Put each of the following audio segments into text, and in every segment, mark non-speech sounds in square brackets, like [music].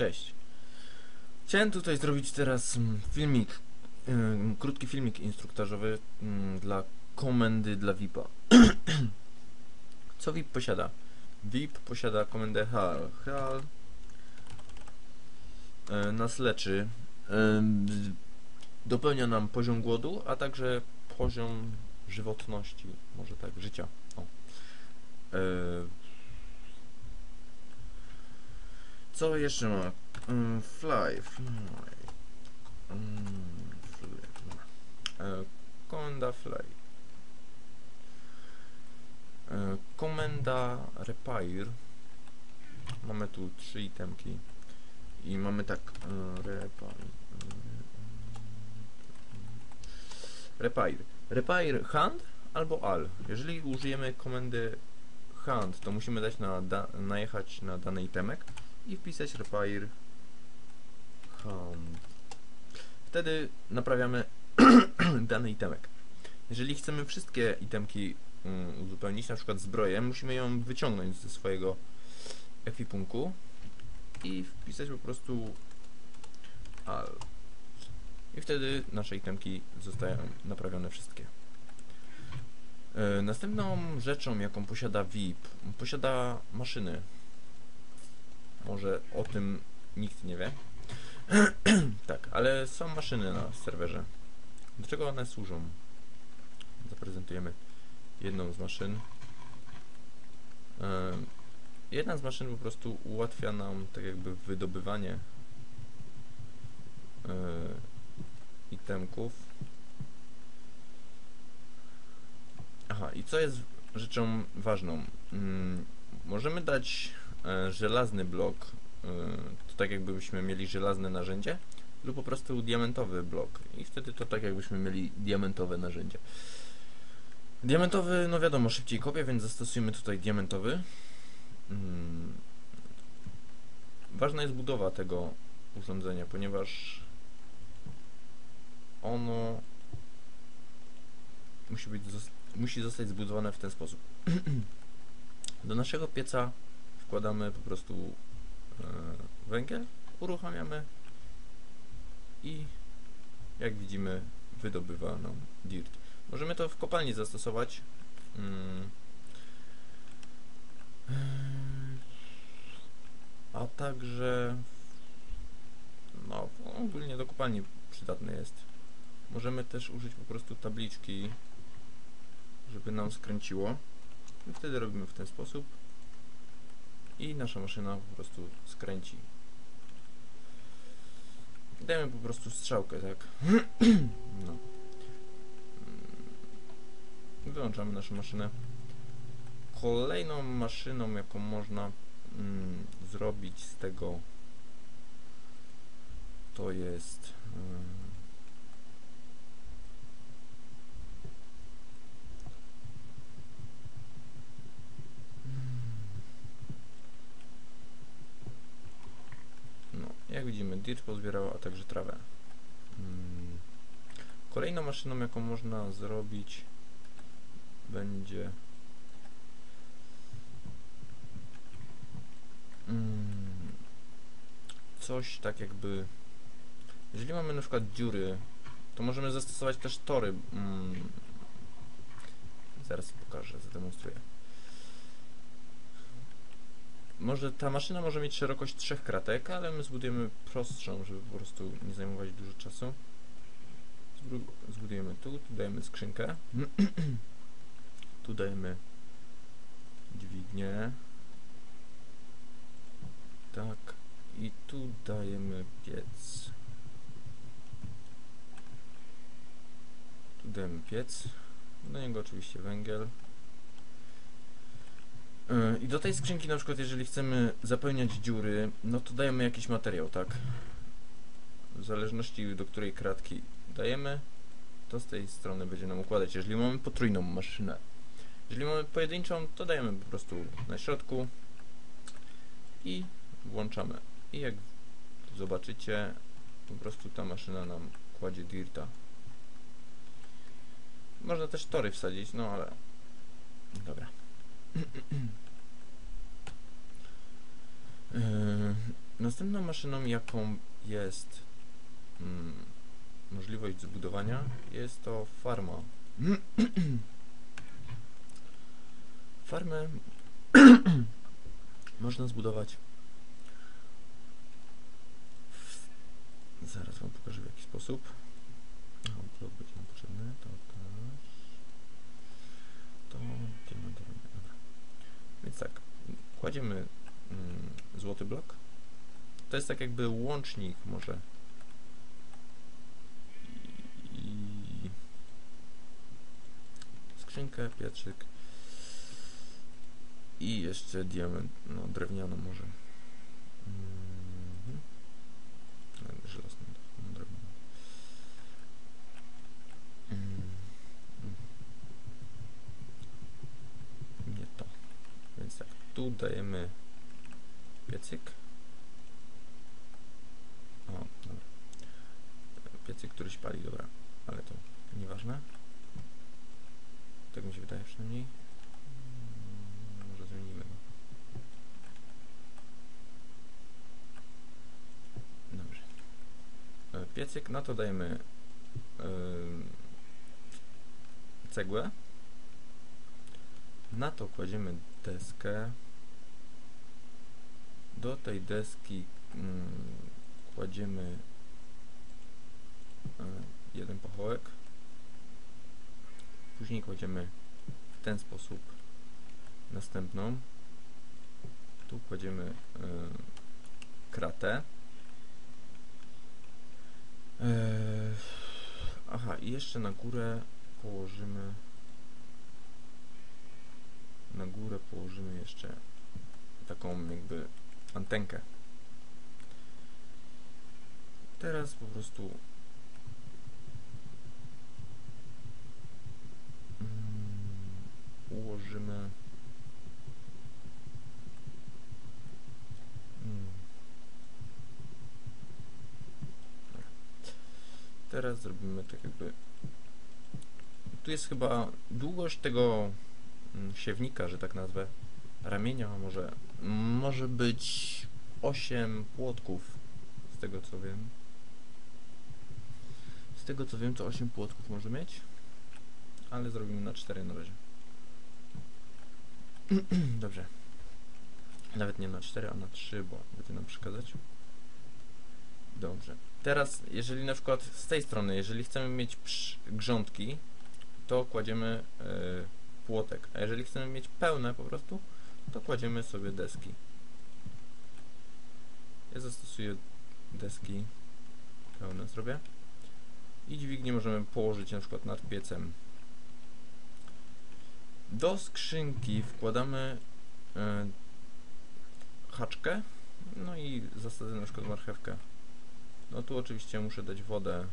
Cześć. Chciałem tutaj zrobić teraz mm, filmik, ym, krótki filmik instruktażowy ym, dla komendy dla VIP-a. [clears throat] Co VIP posiada? VIP posiada komendę HAL. HAL y, nas leczy, z- dopełnia nam poziom głodu, a także poziom żywotności, może tak, życia. O. Y, Co jeszcze ma? Fly, fly. Mm, fly. no. E, komenda fly. E, komenda repair. Mamy tu trzy itemki. I mamy tak. E, repair. Repair. Repair hand albo al. Jeżeli użyjemy komendy hand, to musimy dać na najechać na dany itemek i wpisać repair hand. Wtedy naprawiamy [clears throat] dany itemek. Jeżeli chcemy wszystkie itemki mm, uzupełnić, na przykład zbroję, musimy ją wyciągnąć ze swojego ekwipunku i wpisać po prostu al. I wtedy nasze itemki zostają naprawione wszystkie. E, Następną rzeczą, jaką posiada VIP, posiada maszyny. Może o tym nikt nie wie. [clears throat] tak, ale są maszyny na serwerze. Do czego one służą? Zaprezentujemy jedną z maszyn. Jedna z maszyn po prostu ułatwia nam tak jakby wydobywanie e, itemków. Aha, i co jest rzeczą ważną? Mm, możemy dać żelazny blok, e, to tak jakbyśmy mieli żelazne narzędzie, lub po prostu diamentowy blok. I wtedy to tak jakbyśmy mieli diamentowe narzędzie. Diamentowy, no wiadomo, szybciej kopie, więc zastosujemy tutaj diamentowy. Mm. Ważna jest budowa tego urządzenia, ponieważ ono musi, być, musi zostać zbudowane w ten sposób. [clears throat] Do naszego pieca wkładamy po prostu e, węgiel, uruchamiamy i jak widzimy wydobywa nam dirt. Możemy to w kopalni zastosować. Mm. A także no ogólnie do kopalni przydatny jest. Możemy też użyć po prostu tabliczki, żeby nam skręciło. I wtedy robimy w ten sposób i nasza maszyna po prostu skręci. Dajemy po prostu strzałkę, tak? [clears throat] no. Mm. Wyłączamy naszą maszynę. Kolejną maszyną, jaką można mm, zrobić z tego, to jest. mm, No, jak widzimy, dirt pozbierał, a także trawę. Mm. Kolejną maszyną, jaką można zrobić, będzie. Mm, coś tak jakby. Jeżeli mamy na przykład dziury, to możemy zastosować też tory. Mm, zaraz pokażę, zademonstruję. Może ta maszyna może mieć szerokość trzech kratek, ale my zbudujemy prostszą, żeby po prostu nie zajmować dużo czasu. Zbudujemy tu, tu dajemy skrzynkę. [clears throat] tu dajemy dźwignię. Tak. I tu dajemy piec. Tu dajemy piec. Do niego oczywiście węgiel. Yy, I do tej skrzynki na przykład jeżeli chcemy zapełniać dziury, no to dajemy jakiś materiał, tak? W zależności do której kratki dajemy, to z tej strony będzie nam układać, jeżeli mamy potrójną maszynę. Jeżeli mamy pojedynczą, to dajemy po prostu na środku i włączamy. I jak zobaczycie, po prostu ta maszyna nam kładzie dirta. Można też tory wsadzić, no ale dobra. Yy, następną maszyną, jaką jest mm, możliwość zbudowania, jest to farma. [clears throat] Farmę [clears throat] można zbudować. Zaraz Wam pokażę w jaki sposób. O, blok będzie nam potrzebny. To też. To diament, diament. Dobra. Więc tak, kładziemy mm, złoty blok. To jest tak jakby łącznik może. I skrzynkę, pieczyk i jeszcze diament, no drewniano może. Tu dajemy piecyk. O, dobra. Piecyk, który się pali, dobra. Ale to nieważne. Tak mi się wydaje przynajmniej. Mm, Może zmienimy go. Dobrze. E, Piecyk, na to dajemy em, cegłę. Na to kładziemy deskę. Do tej deski mm, kładziemy e, jeden pachołek. Później kładziemy w ten sposób następną. Tu kładziemy e, kratę. E, aha, i jeszcze na górę położymy na górę położymy jeszcze taką jakby antenkę. Teraz po prostu mm, ułożymy mm. Teraz zrobimy tak jakby tu jest chyba długość tego mm, siewnika, że tak nazwę, ramienia może może być 8 płotków z tego co wiem. Z tego co wiem to 8 płotków może mieć, ale zrobimy na 4 na razie. [clears throat] Dobrze. Nawet nie na 4, a na 3, bo będzie nam przeszkadzać. Dobrze. Teraz, jeżeli na przykład z tej strony, jeżeli chcemy mieć grządki, to kładziemy y, płotek, a jeżeli chcemy mieć pełne po prostu, to kładziemy sobie deski. Ja zastosuję deski pełne zrobię i dźwignię możemy położyć na przykład nad piecem. Do skrzynki wkładamy e, haczkę, no i zasadzę na przykład marchewkę. No tu oczywiście muszę dać wodę.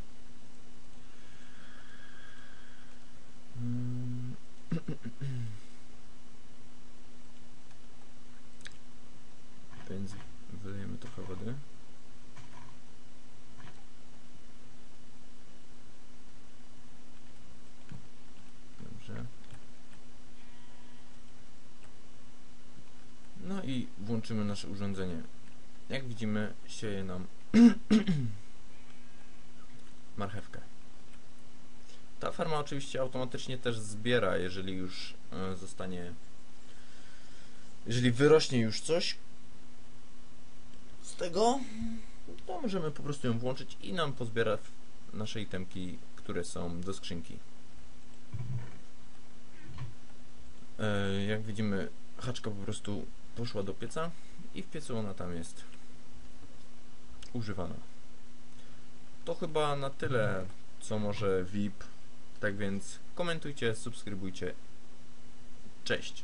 Mm. [clears throat] Więc wylejemy trochę wody. Dobrze. No i włączymy nasze urządzenie. Jak widzimy, sieje nam [clears throat] marchewkę. Ta farma oczywiście automatycznie też zbiera, jeżeli już e, zostanie, jeżeli wyrośnie już coś tego, to możemy po prostu ją włączyć i nam pozbiera nasze itemki, które są do skrzynki. E, jak widzimy, haczka po prostu poszła do pieca i w piecu ona tam jest używana. To chyba na tyle, co może VIP. Tak więc komentujcie, subskrybujcie. Cześć.